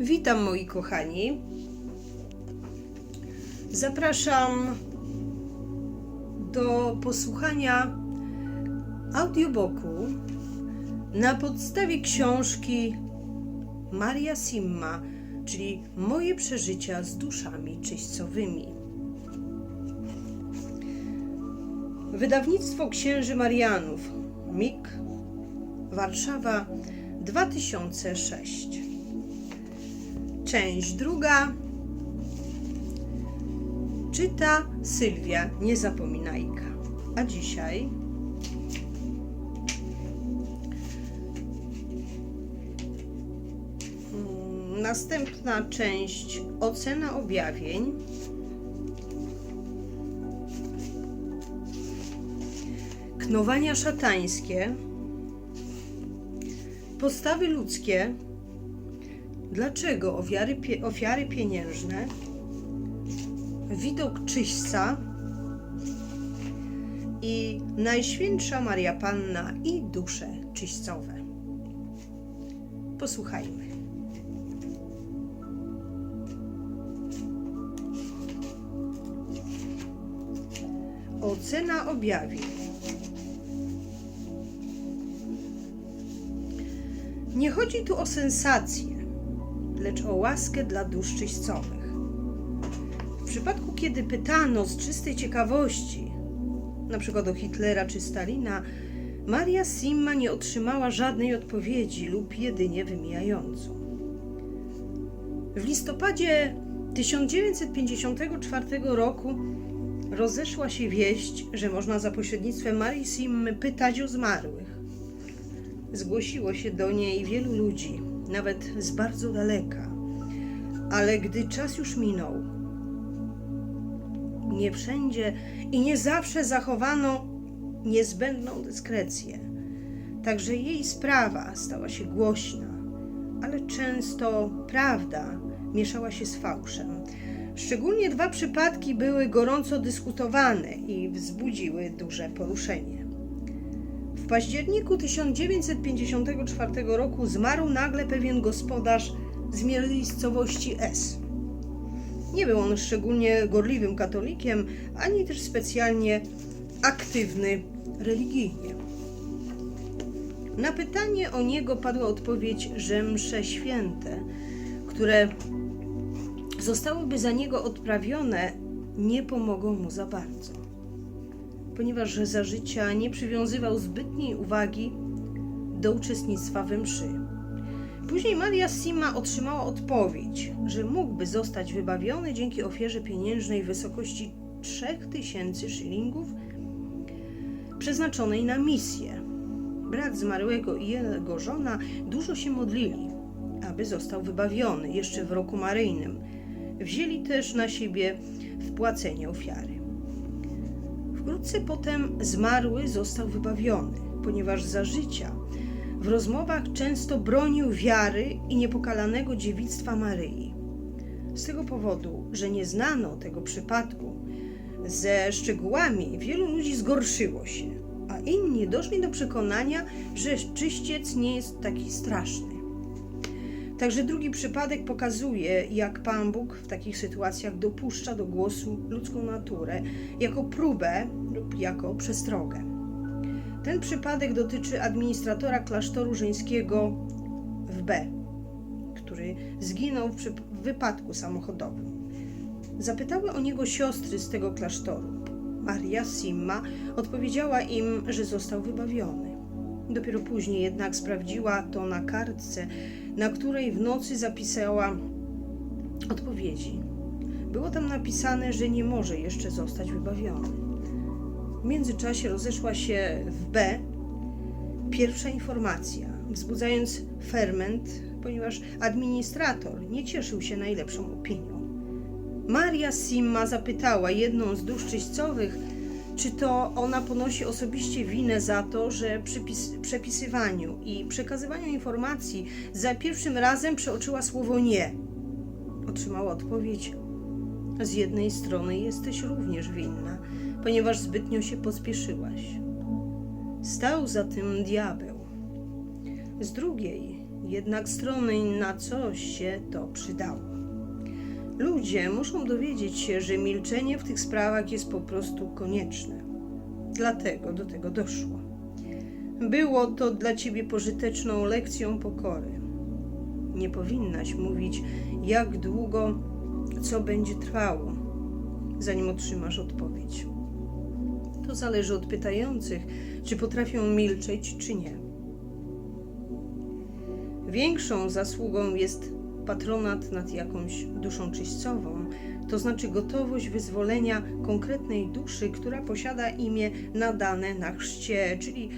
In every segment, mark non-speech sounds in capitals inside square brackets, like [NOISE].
Witam moi kochani. Zapraszam do posłuchania audiobooku na podstawie książki Maria Simma, czyli Moje przeżycia z duszami czyścowymi. Wydawnictwo Księży Marianów, MIK, Warszawa 2006. Część druga. Czyta Sylwia Niezapominajka. A dzisiaj mm, następna część ocena objawień. Knowania szatańskie, postawy ludzkie, dlaczego ofiary, ofiary pieniężne, widok czyśćca i Najświętsza Maria Panna i dusze czyścowe. Posłuchajmy. Ocena objawień. Nie chodzi tu o sensację, lecz o łaskę dla dusz czyścowych. W przypadku, kiedy pytano z czystej ciekawości, na przykład o Hitlera czy Stalina, Maria Simma nie otrzymała żadnej odpowiedzi lub jedynie wymijającą. W listopadzie 1954 roku rozeszła się wieść, że można za pośrednictwem Marii Simmy pytać o zmarłych. Zgłosiło się do niej wielu ludzi, nawet z bardzo daleka. Ale gdy czas już minął, nie wszędzie i nie zawsze zachowano niezbędną dyskrecję. Także jej sprawa stała się głośna, ale często prawda mieszała się z fałszem. Szczególnie dwa przypadki były gorąco dyskutowane i wzbudziły duże poruszenie. Październiku 1954 roku zmarł nagle pewien gospodarz z miejscowości S. Nie był on szczególnie gorliwym katolikiem, ani też specjalnie aktywny religijnie. Na pytanie o niego padła odpowiedź, że msze święte, które zostałyby za niego odprawione, nie pomogą mu za bardzo, ponieważ za życia nie przywiązywał zbytniej uwagi do uczestnictwa we mszy. Później Maria Sima otrzymała odpowiedź, że mógłby zostać wybawiony dzięki ofierze pieniężnej w wysokości 3000 szylingów przeznaczonej na misję. Brat zmarłego i jego żona dużo się modlili, aby został wybawiony jeszcze w roku maryjnym. Wzięli też na siebie wpłacenie ofiary. Wkrótce potem zmarły został wybawiony, ponieważ za życia w rozmowach często bronił wiary i niepokalanego dziewictwa Maryi. Z tego powodu, że nie znano tego przypadku ze szczegółami, wielu ludzi zgorszyło się, a inni doszli do przekonania, że czyściec nie jest taki straszny. Także drugi przypadek pokazuje, jak Pan Bóg w takich sytuacjach dopuszcza do głosu ludzką naturę jako próbę lub jako przestrogę. Ten przypadek dotyczy administratora klasztoru żeńskiego w B, który zginął w, wypadku samochodowym. Zapytały o niego siostry z tego klasztoru. Maria Simma odpowiedziała im, że został wybawiony. Dopiero później jednak sprawdziła to na kartce, na której w nocy zapisała odpowiedzi. Było tam napisane, że nie może jeszcze zostać wybawiony. W międzyczasie rozeszła się w B pierwsza informacja, wzbudzając ferment, ponieważ administrator nie cieszył się najlepszą opinią. Maria Simma zapytała jedną z dusz czyścowych, czy to ona ponosi osobiście winę za to, że przy pis- przepisywaniu i przekazywaniu informacji za pierwszym razem przeoczyła słowo nie. Otrzymała odpowiedź: Z jednej strony jesteś również winna, ponieważ zbytnio się pospieszyłaś. Stał za tym diabeł. Z drugiej jednak strony na coś się to przydało. Ludzie muszą dowiedzieć się, że milczenie w tych sprawach jest po prostu konieczne. Dlatego do tego doszło. Było to dla ciebie pożyteczną lekcją pokory. Nie powinnaś mówić, jak długo, co będzie trwało, zanim otrzymasz odpowiedź. To zależy od pytających, czy potrafią milczeć, czy nie. Większą zasługą jest patronat nad jakąś duszą czyśćcową, to znaczy gotowość wyzwolenia konkretnej duszy, która posiada imię nadane na chrzcie, czyli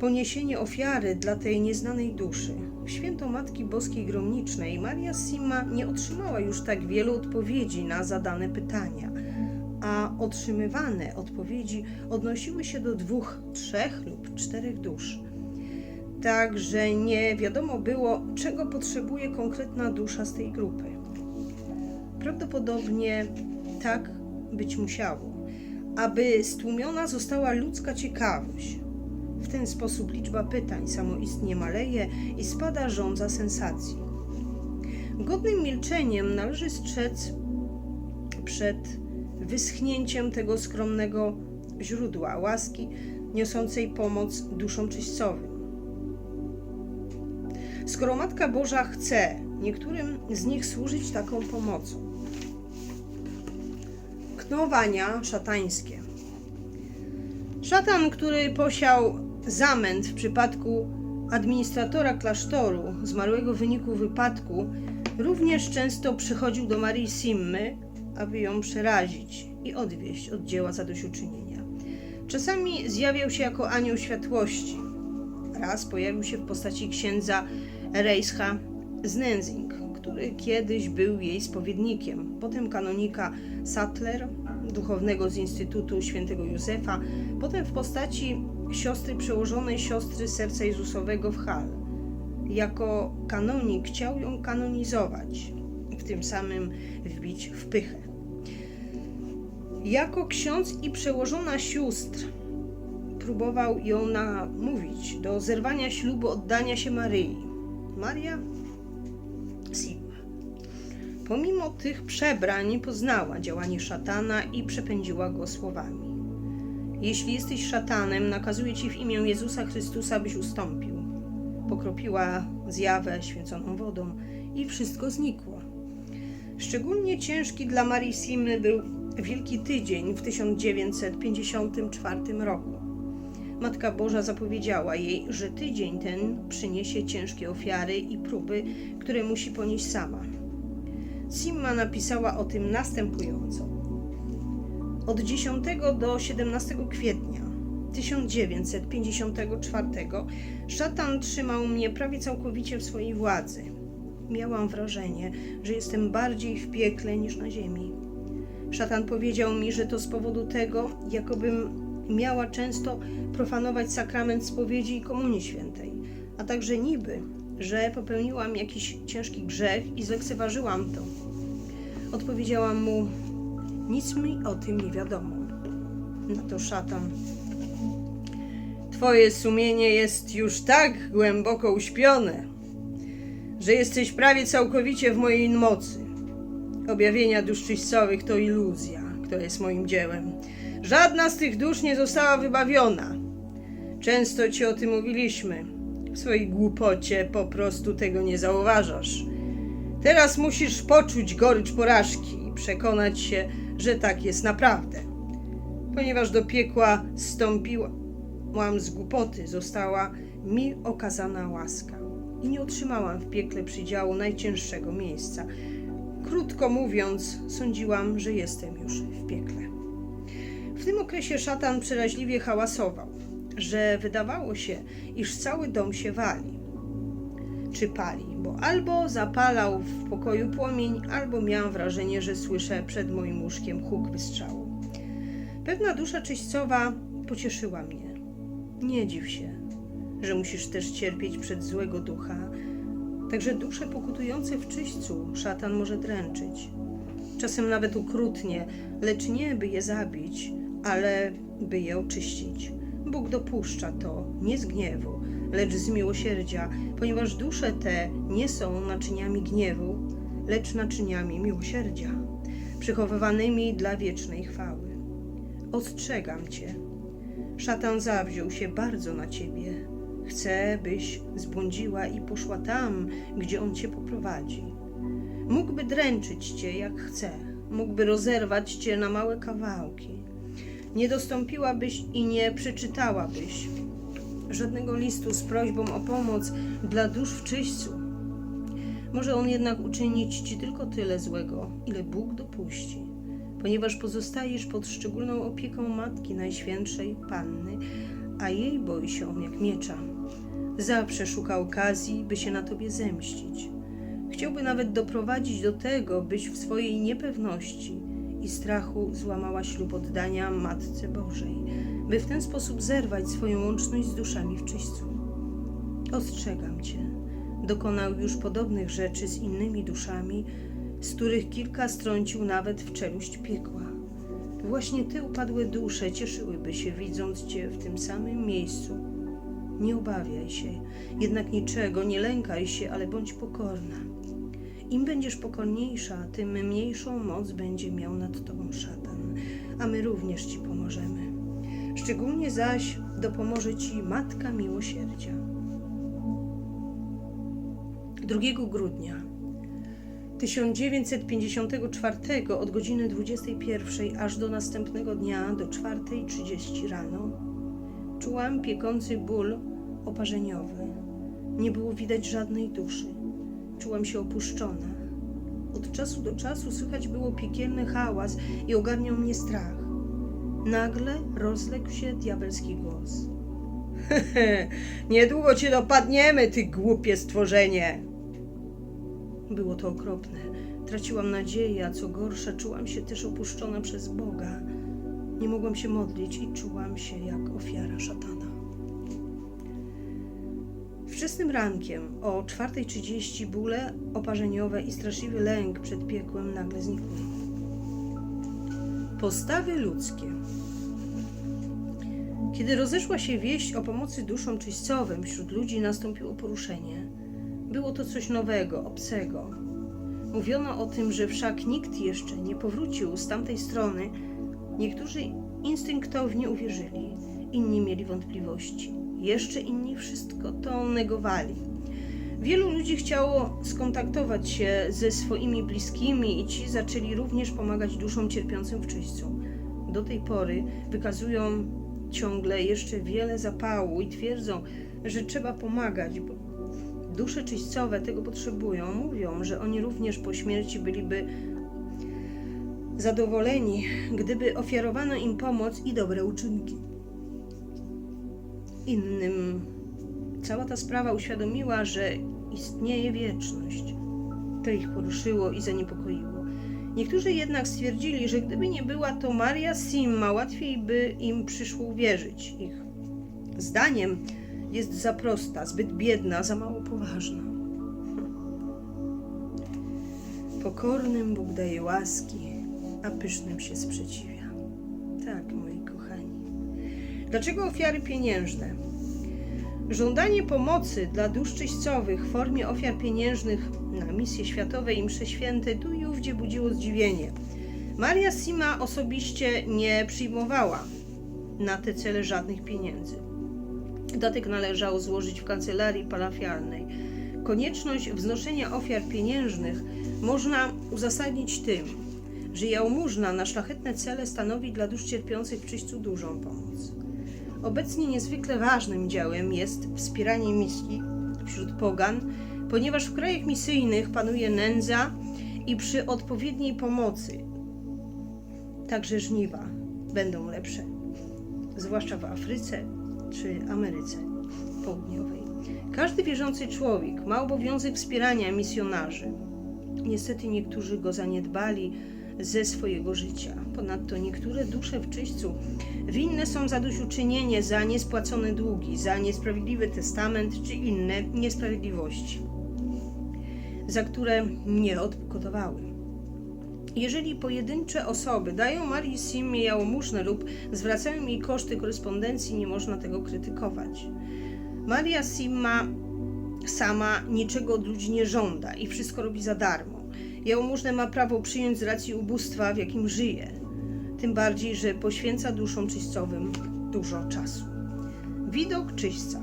poniesienie ofiary dla tej nieznanej duszy. W święto Matki Boskiej Gromnicznej Maria Sima nie otrzymała już tak wielu odpowiedzi na zadane pytania, a otrzymywane odpowiedzi odnosiły się do dwóch, trzech lub czterech dusz. Także nie wiadomo było, czego potrzebuje konkretna dusza z tej grupy. Prawdopodobnie tak być musiało, aby stłumiona została ludzka ciekawość. W ten sposób liczba pytań samoistnie maleje i spada żądza sensacji. Godnym milczeniem należy strzec przed wyschnięciem tego skromnego źródła łaski, niosącej pomoc duszom czyśćcowym. Skoro Matka Boża chce niektórym z nich służyć taką pomocą. Knowania szatańskie. Szatan, który posiał zamęt w przypadku administratora klasztoru zmarłego w wyniku wypadku, również często przychodził do Marii Simmy, aby ją przerazić i odwieść od dzieła zadośćuczynienia. Czasami zjawiał się jako anioł światłości. Raz pojawił się w postaci księdza Reischa z Nenzing, który kiedyś był jej spowiednikiem, potem kanonika Sattler, duchownego z Instytutu Świętego Józefa, potem w postaci siostry przełożonej siostry Serca Jezusowego w Hal. Jako kanonik chciał ją kanonizować, w tym samym wbić w pychę. Jako ksiądz i przełożona sióstr próbował ją namówić do zerwania ślubu oddania się Maryi. Maria Sigma. Pomimo tych przebrań poznała działanie szatana i przepędziła go słowami. Jeśli jesteś szatanem, nakazuję ci w imię Jezusa Chrystusa, byś ustąpił. Pokropiła zjawę święconą wodą i wszystko znikło. Szczególnie ciężki dla Marii Simy był Wielki Tydzień w 1954 roku. Matka Boża zapowiedziała jej, że tydzień ten przyniesie ciężkie ofiary i próby, które musi ponieść sama. Simma napisała o tym następująco. Od 10 do 17 kwietnia 1954 szatan trzymał mnie prawie całkowicie w swojej władzy. Miałam wrażenie, że jestem bardziej w piekle niż na ziemi. Szatan powiedział mi, że to z powodu tego, jakobym miała często profanować sakrament spowiedzi i komunii świętej, a także niby, że popełniłam jakiś ciężki grzech i zlekceważyłam to. Odpowiedziałam mu, nic mi o tym nie wiadomo. Na to szatan. Twoje sumienie jest już tak głęboko uśpione, że jesteś prawie całkowicie w mojej mocy. Objawienia dusz czyścowych to iluzja, która jest moim dziełem. Żadna z tych dusz nie została wybawiona. Często ci o tym mówiliśmy. W swojej głupocie po prostu tego nie zauważasz. Teraz musisz poczuć gorycz porażki i przekonać się, że tak jest naprawdę. Ponieważ do piekła stąpiłam z głupoty, została mi okazana łaska i nie otrzymałam w piekle przydziału najcięższego miejsca. Krótko mówiąc, sądziłam, że jestem już w piekle. W tym okresie szatan przeraźliwie hałasował, że wydawało się, iż cały dom się wali czy pali, bo albo zapalał w pokoju płomień, albo miałam wrażenie, że słyszę przed moim łóżkiem huk wystrzału. Pewna dusza czyścowa pocieszyła mnie. Nie dziw się, że musisz też cierpieć przed złego ducha. Także dusze pokutujące w czyśćcu szatan może dręczyć. Czasem nawet okrutnie, lecz nie by je zabić, ale by je oczyścić. Bóg dopuszcza to nie z gniewu, lecz z miłosierdzia, ponieważ dusze te nie są naczyniami gniewu, lecz naczyniami miłosierdzia, przechowywanymi dla wiecznej chwały. Ostrzegam cię. Szatan zawziął się bardzo na ciebie. Chce, byś zbłądziła i poszła tam, gdzie on cię poprowadzi. Mógłby dręczyć cię jak chce, mógłby rozerwać cię na małe kawałki. Nie dostąpiłabyś i nie przeczytałabyś żadnego listu z prośbą o pomoc dla dusz w czyśćcu. Może on jednak uczynić ci tylko tyle złego, ile Bóg dopuści, ponieważ pozostajesz pod szczególną opieką Matki Najświętszej Panny, a jej boi się on jak miecza. Zawsze szuka okazji, by się na tobie zemścić. Chciałby nawet doprowadzić do tego, byś w swojej niepewności i strachu złamała ślub oddania Matce Bożej, by w ten sposób zerwać swoją łączność z duszami w czyśćcu. Ostrzegam cię, dokonał już podobnych rzeczy z innymi duszami, z których kilka strącił nawet w czeluść piekła. Właśnie te upadłe dusze cieszyłyby się, widząc cię w tym samym miejscu. Nie obawiaj się, jednak niczego, nie lękaj się, ale bądź pokorna. Im będziesz pokorniejsza, tym mniejszą moc będzie miał nad tobą szatan, a my również ci pomożemy. Szczególnie zaś dopomoże ci Matka Miłosierdzia. 2 grudnia 1954 od godziny 21 aż do następnego dnia do 4.30 rano czułam piekący ból oparzeniowy. Nie było widać żadnej duszy. Czułam się opuszczona. Od czasu do czasu słychać było piekielny hałas i ogarniał mnie strach. Nagle rozległ się diabelski głos. [LAUGHS] Niedługo cię dopadniemy, ty głupie stworzenie! Było to okropne. Traciłam nadzieję, a co gorsza, czułam się też opuszczona przez Boga. Nie mogłam się modlić i czułam się jak ofiara szatana. Wczesnym rankiem o 4.30 bóle oparzeniowe i straszliwy lęk przed piekłem nagle znikły. Postawy ludzkie. Kiedy rozeszła się wieść o pomocy duszom czyśćcowym wśród ludzi, nastąpiło poruszenie. Było to coś nowego, obcego. Mówiono o tym, że wszak nikt jeszcze nie powrócił z tamtej strony. Niektórzy instynktownie uwierzyli, inni mieli wątpliwości. Jeszcze inni wszystko to negowali. Wielu ludzi chciało skontaktować się ze swoimi bliskimi i ci zaczęli również pomagać duszom cierpiącym w czyśćcu. Do tej pory wykazują ciągle jeszcze wiele zapału i twierdzą, że trzeba pomagać, bo dusze czyśćcowe tego potrzebują. Mówią, że oni również po śmierci byliby zadowoleni, gdyby ofiarowano im pomoc i dobre uczynki. Innym cała ta sprawa uświadomiła, że istnieje wieczność. To ich poruszyło i zaniepokoiło. Niektórzy jednak stwierdzili, że gdyby nie była to Maria Simma, łatwiej by im przyszło uwierzyć. Ich zdaniem jest za prosta, zbyt biedna, za mało poważna. Pokornym Bóg daje łaski, a pysznym się sprzeciwia. Tak, moi kochani. Dlaczego ofiary pieniężne? Żądanie pomocy dla dusz czyśćcowych w formie ofiar pieniężnych na misje światowe i msze święte tu i ówdzie budziło zdziwienie. Maria Sima osobiście nie przyjmowała na te cele żadnych pieniędzy. Datek należało złożyć w kancelarii parafialnej. Konieczność wznoszenia ofiar pieniężnych można uzasadnić tym, że jałmużna na szlachetne cele stanowi dla dusz cierpiących w czyśćcu dużą pomoc. Obecnie niezwykle ważnym działem jest wspieranie misji wśród pogan, ponieważ w krajach misyjnych panuje nędza i przy odpowiedniej pomocy także żniwa będą lepsze, zwłaszcza w Afryce czy Ameryce Południowej. Każdy wierzący człowiek ma obowiązek wspierania misjonarzy. Niestety niektórzy go zaniedbali ze swojego życia. Ponadto niektóre dusze w czyśćcu winne są zadośćuczynienie za niespłacone długi, za niesprawiedliwy testament czy inne niesprawiedliwości, za które nie odpukotowały. Jeżeli pojedyncze osoby dają Marii Simie jałmużnę lub zwracają jej koszty korespondencji, nie można tego krytykować. Maria Simma sama niczego od ludzi nie żąda i wszystko robi za darmo. Jałmużnę ma prawo przyjąć z racji ubóstwa, w jakim żyje. Tym bardziej, że poświęca duszom czyścowym dużo czasu. Widok czyśćca.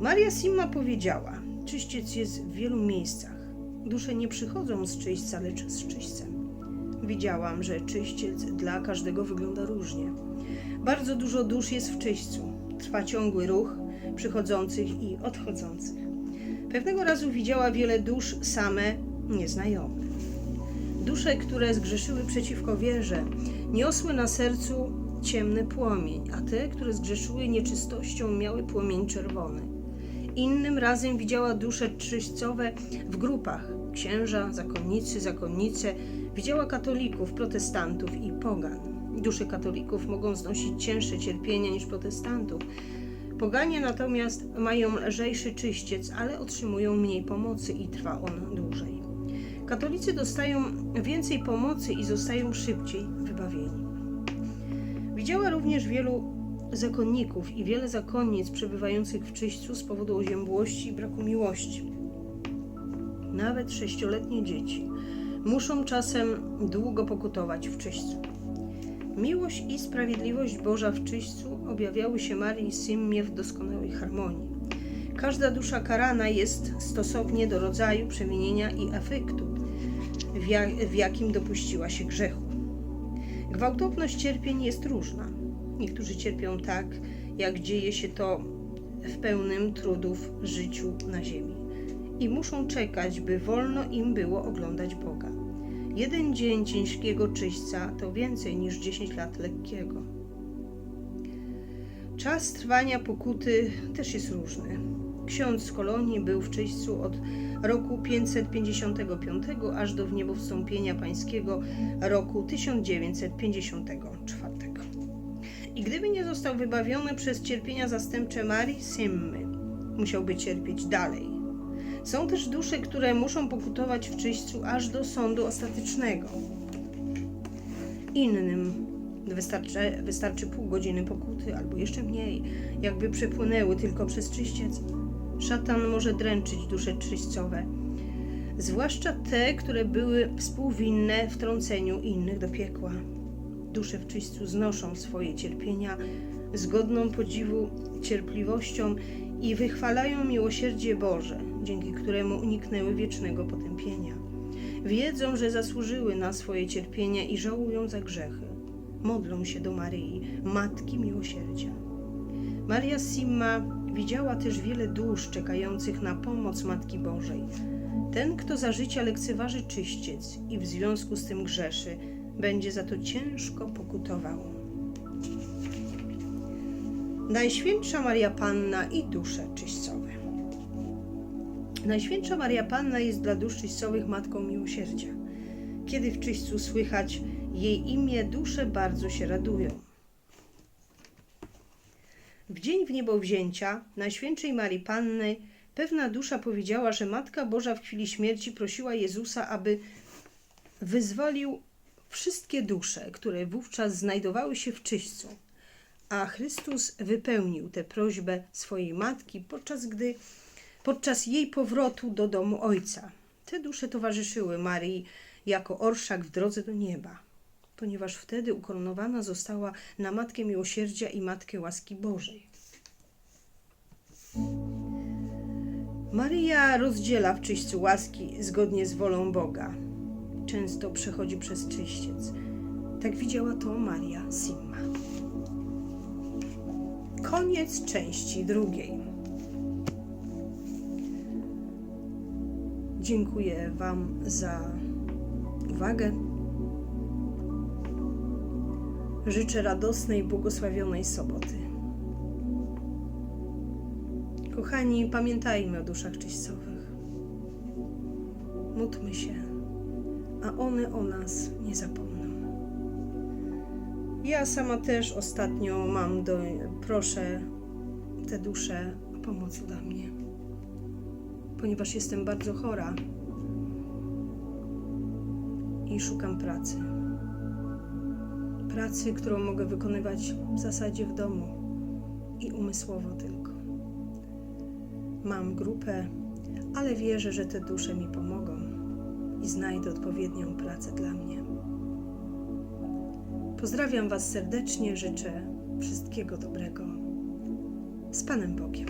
Maria Simma powiedziała: Czyściec jest w wielu miejscach. Dusze nie przychodzą z czyśćca, lecz z czyśćcem. Widziałam, że czyściec dla każdego wygląda różnie. Bardzo dużo dusz jest w czyśćcu. Trwa ciągły ruch przychodzących i odchodzących. Pewnego razu widziała wiele dusz same, nieznajome. Dusze, które zgrzeszyły przeciwko wierze, niosły na sercu ciemny płomień, a te, które zgrzeszyły nieczystością, miały płomień czerwony. Innym razem widziała dusze czyśćcowe w grupach księża, zakonnicy, zakonnice. Widziała katolików, protestantów i pogan. Dusze katolików mogą znosić cięższe cierpienia niż protestantów. Poganie natomiast mają lżejszy czyściec, ale otrzymują mniej pomocy i trwa on dłużej. Katolicy dostają więcej pomocy i zostają szybciej wybawieni. Widziała również wielu zakonników i wiele zakonnic przebywających w czyśćcu z powodu oziębłości i braku miłości. Nawet sześcioletnie dzieci muszą czasem długo pokutować w czyśćcu. Miłość i sprawiedliwość Boża w czyśćcu objawiały się Marii Simmie w doskonałej harmonii. Każda dusza karana jest stosownie do rodzaju przemienienia i efektu, w, w jakim dopuściła się grzechu. Gwałtowność cierpień jest różna. Niektórzy cierpią tak, jak dzieje się to w pełnym trudów życiu na ziemi i muszą czekać, by wolno im było oglądać Boga. Jeden dzień ciężkiego czyśćca to więcej niż 10 lat lekkiego. Czas trwania pokuty też jest różny. Ksiądz z kolonii był w czyśćcu od roku 555 aż do wniebowstąpienia pańskiego roku 1954. I gdyby nie został wybawiony przez cierpienia zastępcze Marii Simmy, musiałby cierpieć dalej. Są też dusze, które muszą pokutować w czyśćcu aż do sądu ostatecznego. Innym wystarczy, wystarczy pół godziny pokuty albo jeszcze mniej, jakby przepłynęły tylko przez czyściec. Szatan może dręczyć dusze czyśćcowe, zwłaszcza te, które były współwinne w trąceniu innych do piekła. Dusze w czyśćcu znoszą swoje cierpienia z godną podziwu cierpliwością i wychwalają miłosierdzie Boże, dzięki któremu uniknęły wiecznego potępienia. Wiedzą, że zasłużyły na swoje cierpienia i żałują za grzechy. Modlą się do Maryi, Matki Miłosierdzia. Maria Simma widziała też wiele dusz czekających na pomoc Matki Bożej. Ten, kto za życia lekceważy czyściec i w związku z tym grzeszy, będzie za to ciężko pokutował. Najświętsza Maria Panna i dusze czyśćcowe. Najświętsza Maria Panna jest dla dusz czyśćcowych Matką Miłosierdzia. Kiedy w czyśćcu słychać jej imię, dusze bardzo się radują. W dzień wniebowzięcia Najświętszej Marii Panny pewna dusza powiedziała, że Matka Boża w chwili śmierci prosiła Jezusa, aby wyzwolił wszystkie dusze, które wówczas znajdowały się w czyśćcu. A Chrystus wypełnił tę prośbę swojej matki, podczas gdy podczas jej powrotu do domu Ojca. Te dusze towarzyszyły Marii jako orszak w drodze do nieba, ponieważ wtedy ukoronowana została na Matkę Miłosierdzia i Matkę Łaski Bożej. Maryja rozdziela w czyśćcu łaski zgodnie z wolą Boga. Często przechodzi przez czyściec. Tak widziała to Maria Simma. Koniec części drugiej. Dziękuję Wam za uwagę. Życzę radosnej, błogosławionej soboty. Kochani, pamiętajmy o duszach czyśćcowych. Módlmy się, a one o nas nie zapomną. Ja sama też ostatnio mam do, proszę te dusze o pomoc dla mnie, ponieważ jestem bardzo chora i szukam pracy. Pracy, którą mogę wykonywać w zasadzie w domu i umysłowo tylko. mam grupę, ale wierzę, że te dusze mi pomogą i znajdę odpowiednią pracę dla mnie. Pozdrawiam Was serdecznie, życzę wszystkiego dobrego. Z Panem Bogiem.